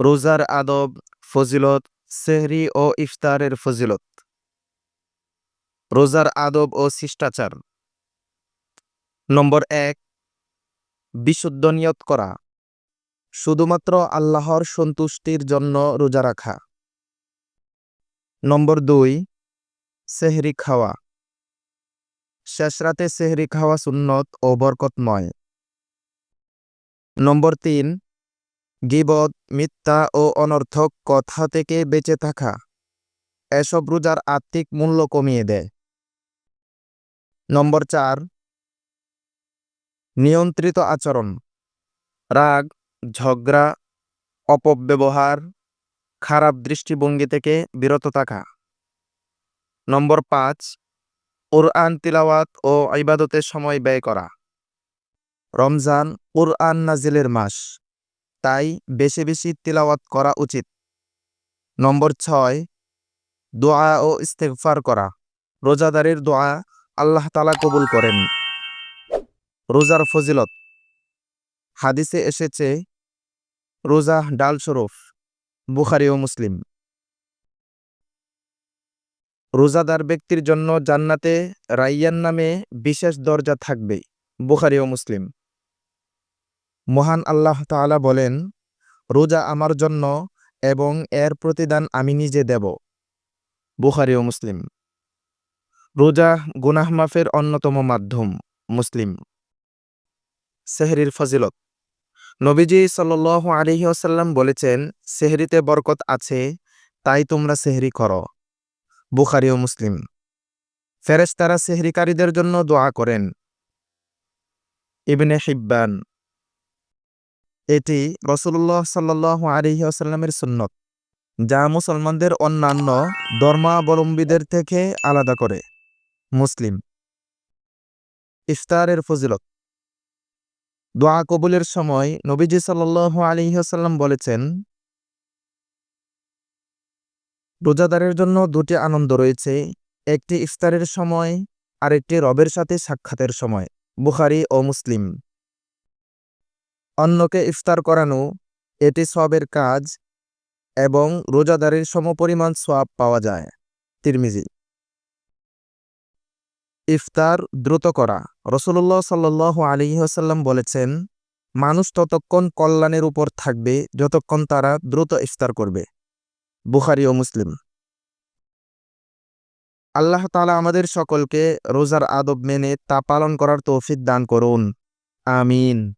রোজার আদব, ফজিলত, সেহরি ও ইফতারের ফজিলত। রোজার আদব ও শিষ্টাচার। নম্বর এক, বিশুদ্ধ নিয়ত করা। শুধুমাত্র আল্লাহর সন্তুষ্টির জন্য রোজা রাখা। নম্বর দুই, সেহরি খাওয়া। শেষ রাতে সেহরি খাওয়া সুন্নত ও বরকতময়। নম্বর তিন গিবদ মিথ্যা ও অনর্থক কথা থেকে বেঁচে থাকা। এসব রোজার আত্মিক মূল্য কমিয়ে দেয়। নম্বর চার, নিয়ন্ত্রিত আচরণ। রাগ, ঝগড়া, অপব্যবহার, খারাপ দৃষ্টিভঙ্গি থেকে বিরত থাকা। নম্বর পাঁচ, কোরআন তিলাওয়াত ও ইবাদতের সময় ব্যয় করা। রমজান কোরআন নাজিলের মাস। তাই বেশি বেশি তিলাওয়াত করা উচিত। নম্বর ছয়, দোয়া ও ইস্তেগফার করা। রোজাদারের দোয়া আল্লাহ তালা কবুল করেন। রোজার ফজিলত। হাদিসে এসেছে, রোজা ডাল শরফ বুখারি ও মুসলিম। রোজাদার ব্যক্তির জন্য জান্নাতে রাইয়ান নামে বিশেষ দরজা থাকবে, বুখারি ও মুসলিম। মহান আল্লাহ তাআলা বলেন, রোজা আমার জন্য এবং এর প্রতিদান আমি নিজে দেব। বুখারি ও মুসলিম। রোজা গুনাহ মাফের অন্যতম মাধ্যম, মুসলিম। সেহরির ফজিলত। নবীজি সাল আলহি আসাল্লাম বলেছেন, সেহরিতে বরকত আছে, তাই তোমরা সেহরি করো। বুখারি ও মুসলিম। ফেরেশতারা সেহরিকারীদের জন্য দোয়া করেন। ইবনে হিব্বান। এটি রসুল্লাহ সাল্লাহ আলহি আসাল্লামের সুন্নত, যা মুসলমানদের অন্যান্য ধর্মাবলম্বীদের থেকে আলাদা করে। মুসলিম ইফতারের ফজিলত। দোয়া কবুলের সময় নবীজি সাল্লাহ আলিহাসাল্লাম বলেছেন, রোজাদারের জন্য দুটি আনন্দ রয়েছে, একটি ইফতারের সময় আর একটি রবের সাথে সাক্ষাতের সময়। বুখারি ও মুসলিম। অন্যকে ইফতার করানো, এটি সবের কাজ এবং রোজাদারের সমপরিমাণ সোয়াব পাওয়া যায়। তিরমিজি। ইফতার দ্রুত করা। রসুল্লাহ সাল্লাহ আলিহাসাল্লাম বলেছেন, মানুষ ততক্ষণ কল্যাণের উপর থাকবে যতক্ষণ তারা দ্রুত ইফতার করবে। বুখারি ও মুসলিম। আল্লাহ তালা আমাদের সকলকে রোজার আদব মেনে তা পালন করার তৌফিক দান করুন। আমিন।